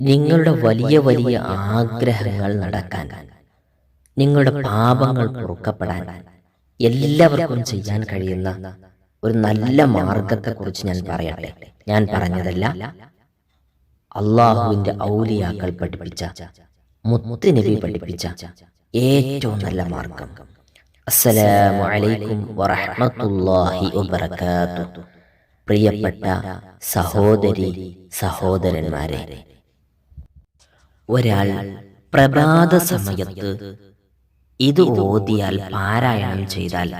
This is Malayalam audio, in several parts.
നിങ്ങളുടെ വലിയ വലിയ ആഗ്രഹങ്ങൾ നടക്കാൻ നിങ്ങളുടെ പാപങ്ങൾ പൊറുക്കപ്പെടാൻ എല്ലാവർക്കും ചെയ്യാൻ കഴിയുന്ന ഒരു നല്ല മാർഗത്തെക്കുറിച്ച് ഞാൻ പറയട്ടെ? ഞാൻ പറഞ്ഞതല്ല അള്ളാഹുവിന്റെ ഔലിയാക്കൾ പഠിപ്പിച്ച മുത്തുനബി പഠിപ്പിച്ച ഏറ്റവും നല്ല മാർഗം അസ്സലാമു അലൈക്കും വറഹ്മത്തുള്ളാഹി വബറകാതുഹു. പ്രിയപ്പെട്ട സഹോദരി സഹോദരന്മാരെ ഒരാൾ പ്രഭാത സമയത്ത് ഇത് ഓതിയാൽ പാരായണം ചെയ്താൽ.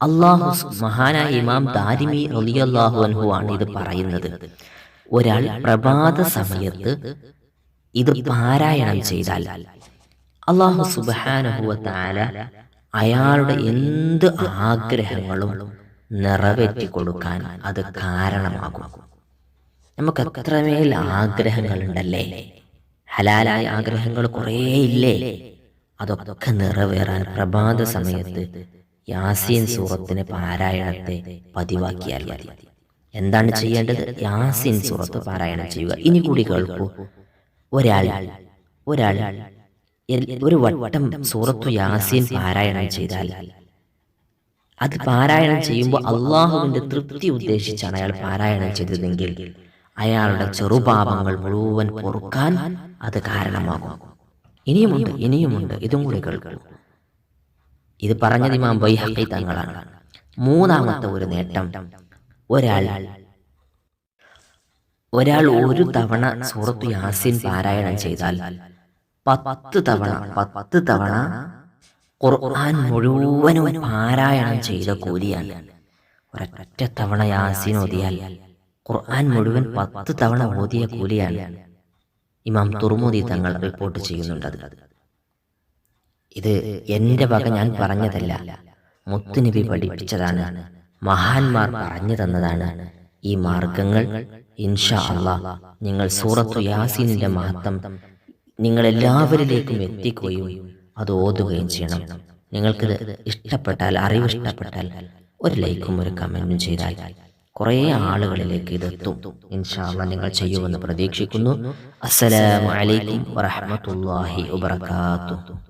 അള്ളാഹു മഹാനായ ഇമാം ദാരിമി റളിയല്ലാഹു അൻഹു ആണ് ഇത് പറയുന്നത്. ഒരാൾ പ്രഭാത സമയത്ത് ഇത് പാരായണം ചെയ്താൽ അള്ളാഹു സുബാനഹുവ താല അയാളുടെ എന്ത് ആഗ്രഹങ്ങളും നിറവേറ്റി കൊടുക്കാൻ അത് കാരണമാകും. നമുക്ക് അത്രമേൽ ആഗ്രഹങ്ങളുണ്ടല്ലേ? ഹലാലായ ആഗ്രഹങ്ങൾ കുറേ ഇല്ലേ? അതൊക്കെ നിറവേറാൻ പ്രഭാത സമയത്ത് യാസീൻ സൂറത്തിന് പാരായണത്തെ പതിവാക്കിയാൽ മതി. എന്താണ് ചെയ്യേണ്ടത്? യാസീൻ സൂറത്ത് പാരായണം ചെയ്യുക. ഇനി കൂടി കേൾക്കൂ. ഒരാൾ ഒരാൾ ഒരു വട്ടം സൂറത്തു യാസീൻ പാരായണം ചെയ്താൽ അത് പാരായണം ചെയ്യുമ്പോൾ അള്ളാഹുവിന്റെ തൃപ്തി ഉദ്ദേശിച്ചാണ് അയാൾ പാരായണം ചെയ്തതെങ്കിൽ അയാളുടെ ചെറുപാപങ്ങൾ മുഴുവൻ പൊറുക്കാൻ അത് കാരണമാകും. ഇനിയുമുണ്ട് ഇനിയുമുണ്ട് ഇതും കൂടി കേൾക്കൂ. ഇത് പറഞ്ഞത് ഇമാം ബൈഹഖി തങ്ങളാണ്. മൂന്നാമത്തെ ഒരു നേട്ടം. ഒരാൾ ഒരാൾ ഒരു തവണ സൂറത്തു യാസിൻ പാരായണം ചെയ്താൽ പത്ത് തവണ പത്ത് തവണ ഖുർആൻ മുഴുവനും പാരായണം ചെയ്ത കൂലിയാണ്. ഒരൊറ്റ തവണ യാസീൻ ഓതിയാൽ ഖുർആൻ മുഴുവൻ പത്ത് തവണ ഓതിയ കൂലിയാണ്. ഇമാം തുറമുദി തങ്ങൾ റിപ്പോർട്ട് ചെയ്യുന്നുണ്ടത് ഇത് എന്റെ വക ഞാൻ പറഞ്ഞതല്ല. മുത്തുനബി പഠിപ്പിച്ചതാണ്. മഹാന്മാർ പറഞ്ഞു തന്നതാണ്. ഈ മാർഗങ്ങൾ ഇൻഷാ അള്ളാ നിങ്ങൾ സൂറത്തു യാസീനിന്റെ മഹത്വം നിങ്ങൾ എല്ലാവരിലേക്കും എത്തിക്കുകയും അത് ഓതുകയും ചെയ്യണം. നിങ്ങൾക്കിത് ഇഷ്ടപ്പെട്ടാൽ അറിവ് ഇഷ്ടപ്പെട്ടാൽ ഒരു ലൈക്കും ഒരു കമന്റും ചെയ്താൽ കുറേ ആളുകളിലേക്ക് ഇതെത്തും. ഇൻഷാല്ല നിങ്ങൾ ചെയ്യുമെന്ന് പ്രതീക്ഷിക്കുന്നു. അസ്സലാമു അലൈക്കും വറഹ്മത്തുള്ളാഹി വബറകാതുഹു.